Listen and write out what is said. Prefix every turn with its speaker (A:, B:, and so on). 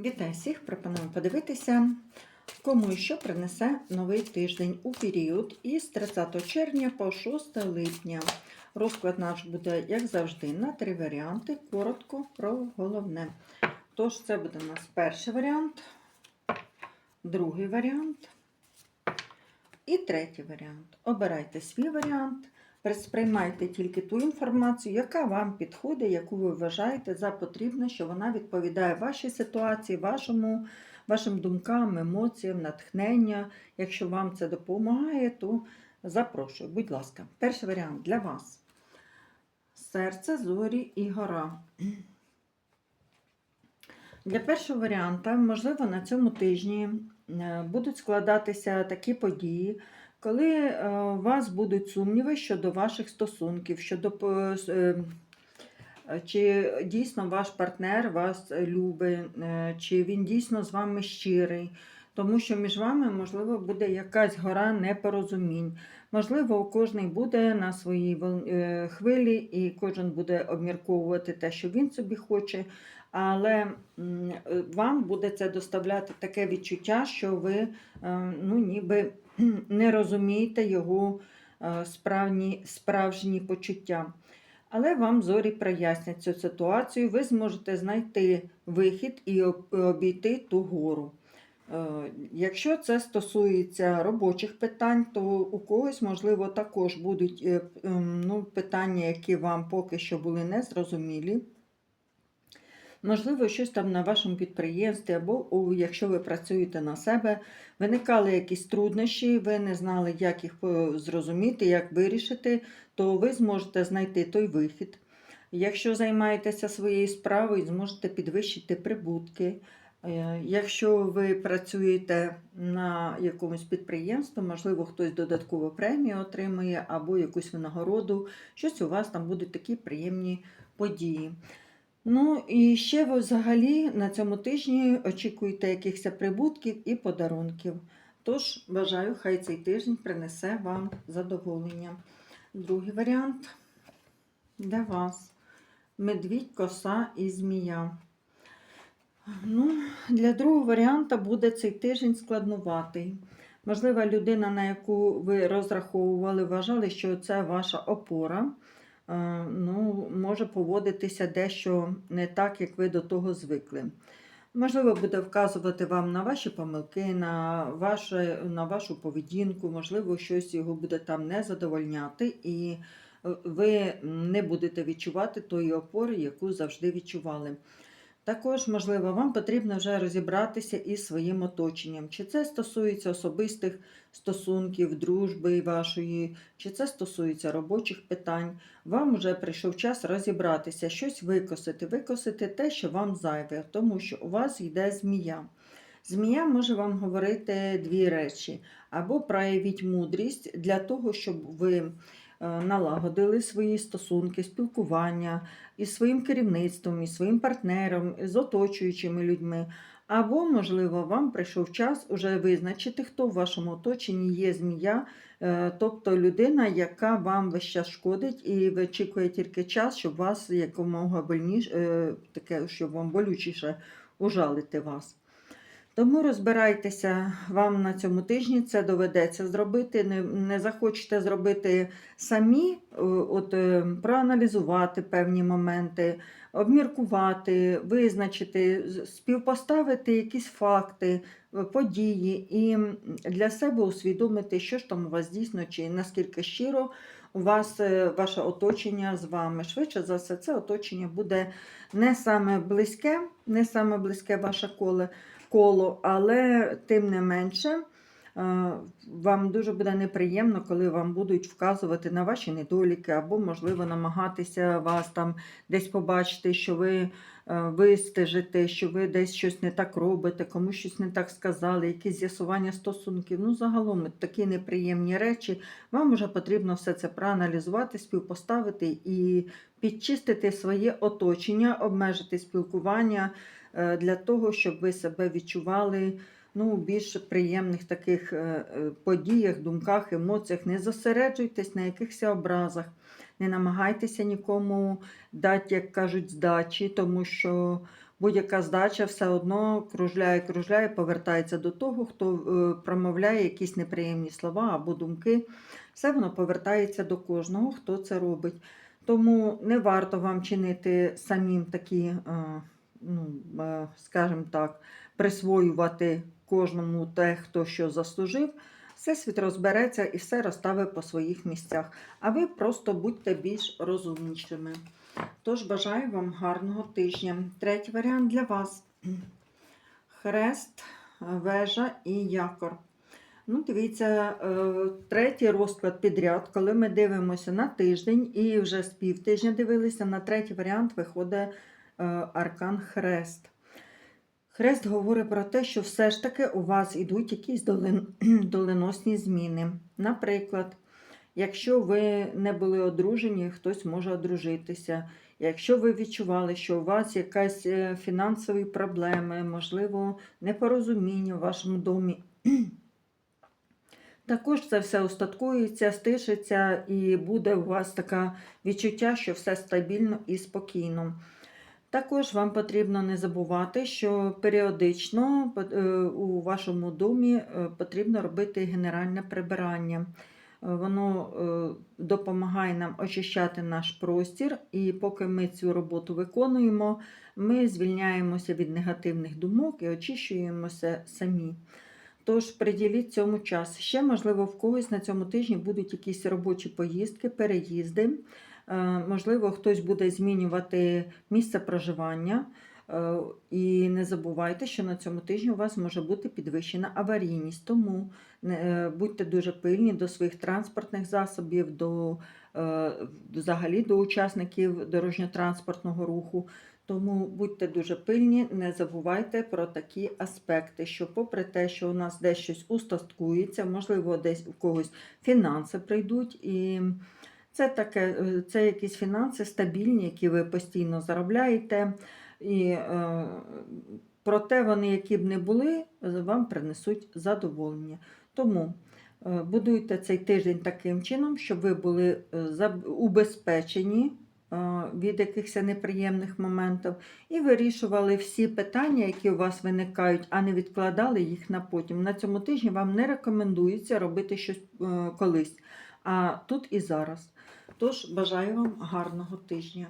A: Вітаю всіх! Пропоную подивитися, кому і що принесе новий тиждень у період із 30 червня по 6 липня. Розклад наш буде, як завжди, на три варіанти. Коротко про головне. Тож, це буде у нас перший варіант, другий варіант і третій варіант. Обирайте свій варіант. Сприймайте тільки ту інформацію, яка вам підходить, яку ви вважаєте за потрібне, що вона відповідає вашій ситуації, вашому, вашим думкам, емоціям, натхнення. Якщо вам це допомагає, то запрошую. Будь ласка, перший варіант для вас. Серце, зорі і гора. Для першого варіанта, можливо, на цьому тижні е, будуть складатися такі події, коли е, у вас будуть сумніви щодо ваших стосунків, щодо е, е, чи дійсно ваш партнер вас любить, чи він дійсно з вами щирий, тому що між вами, можливо, буде якась гора непорозумінь. Можливо, кожен буде на своїй хвилі, і кожен буде обмірковувати те, що він собі хоче. Але вам буде це доставляти таке відчуття, що ви ну, ніби не розумієте його е, справні, справжні почуття. Але вам зорі прояснять цю ситуацію, ви зможете знайти вихід і обійти ту гору. Е, Якщо це стосується робочих питань, то у когось, можливо, також будуть е, ем, ну, питання, які вам поки що були незрозумілі. Можливо, щось там на вашому підприємстві, або якщо ви працюєте на себе, виникали якісь труднощі, ви не знали, як їх е, зрозуміти, як вирішити, то ви зможете знайти той вихід. Якщо займаєтеся своєю справою, зможете підвищити прибутки. Е, Якщо ви працюєте на якомусь підприємстві, можливо, хтось додаткову премію отримує або якусь винагороду, щось у вас там будуть такі приємні події. Ну і ще ви взагалі на цьому тижні очікуєте якихось прибутків і подарунків. Тож бажаю, хай цей тиждень принесе вам задоволення. Другий варіант для вас. Медвідь, коса і змія. Ну, для другого варіанта буде цей тиждень складнуватий. Можливо, людина, на яку ви розраховували, вважали, що це ваша опора, ну, може поводитися дещо не так, як ви до того звикли. Можливо, буде вказувати вам на ваші помилки, на, ваше, на вашу поведінку, можливо, щось його буде там не задовольняти, і е, ви не будете відчувати тої опори, яку завжди відчували. Також, можливо, вам потрібно вже розібратися із своїм оточенням. Чи це стосується особистих стосунків, дружби вашої, чи це стосується робочих питань. Вам вже прийшов час розібратися, щось викосити, викосити те, що вам зайве, тому що у вас йде змія. Змія може вам говорити дві речі: або проявіть мудрість для того, щоб ви налагодили свої стосунки, спілкування із своїм керівництвом, із своїм партнером, з оточуючими людьми. Або, можливо, вам прийшов час уже визначити, хто в вашому оточенні є змія, е, тобто людина, яка вам весь час шкодить, і ви очікує тільки час, щоб вас якомога больніше, таке, щоб вам болючіше ужалити вас. Тому розбирайтеся, вам на цьому тижні це доведеться зробити. Не, не захочете зробити самі, е, от, е, проаналізувати певні моменти, обміркувати, визначити, співпоставити якісь факти, е, події і для себе усвідомити, що ж там у вас дійсно чи наскільки щиро у вас ваше оточення з вами. Швидше за все, це оточення буде не саме близьке, не саме близьке ваше коло, коло, але тим не менше. е, Вам дуже буде неприємно, коли вам будуть вказувати на ваші недоліки, або, можливо, намагатися вас там десь побачити, що ви е, вистежите, що ви десь щось не так робите, комусь щось не так сказали, якісь з'ясування стосунків. Ну, загалом такі неприємні речі. Вам вже потрібно все це проаналізувати, співпоставити і підчистити своє оточення, обмежити спілкування для того, щоб ви себе відчували ну, більш приємних таких е, е, подіях, думках, емоціях. Не зосереджуйтесь на якихось образах, не намагайтеся нікому дати, як кажуть, здачі, тому що будь-яка здача все одно кружляє, кружляє, повертається до того, хто е, промовляє якісь неприємні слова або думки. Все воно повертається до кожного, хто це робить. Тому не варто вам чинити самим такі, е, ну, е, скажімо так, присвоювати кожному те, хто що заслужив. Всесвіт розбереться і все розставить по своїх місцях. А ви просто будьте більш розумнішими. Тож бажаю вам гарного тижня. Третій варіант для вас: хрест, вежа і якор. Ну, дивіться, е, третій розклад підряд, коли ми дивимося на тиждень і вже з півтижня дивилися, на третій варіант виходить аркан хрест. Хрест говорить про те, що все ж таки у вас йдуть якісь долин... доленосні зміни. Наприклад, якщо ви не були одружені, хтось може одружитися. Якщо ви відчували, що у вас якась е, фінансові проблеми, можливо, непорозуміння в вашому домі. Також це все устаткується, стишиться, і буде у вас таке відчуття, що все стабільно і спокійно. Також вам потрібно не забувати, що періодично е, у вашому домі е, потрібно робити генеральне прибирання. Е, Воно допомагає нам очищати наш простір, і поки ми цю роботу виконуємо, ми звільняємося від негативних думок і очищуємося самі. Тож приділіть цьому час. Ще, можливо, в когось на цьому тижні будуть якісь робочі поїздки, переїзди. Е, Можливо, хтось буде змінювати місце проживання. Е, І не забувайте, що на цьому тижні у вас може бути підвищена аварійність. Тому е, будьте дуже пильні до своїх транспортних засобів, до, взагалі до учасників дорожньо-транспортного руху. Тому будьте дуже пильні, не забувайте про такі аспекти, що попри те, що у нас десь щось устаткується, можливо, десь у когось фінанси прийдуть, і це таке, е, це якісь фінанси стабільні, які ви постійно заробляєте. І е, проте вони, які б не були, вам принесуть задоволення. Тому е, будуйте цей тиждень таким чином, щоб ви були е, убезпечені е, від якихось неприємних моментів і вирішували всі питання, які у вас виникають, а не відкладали їх на потім. На цьому тижні вам не рекомендується робити щось е, колись, а тут і зараз. Тож бажаю вам гарного тижня.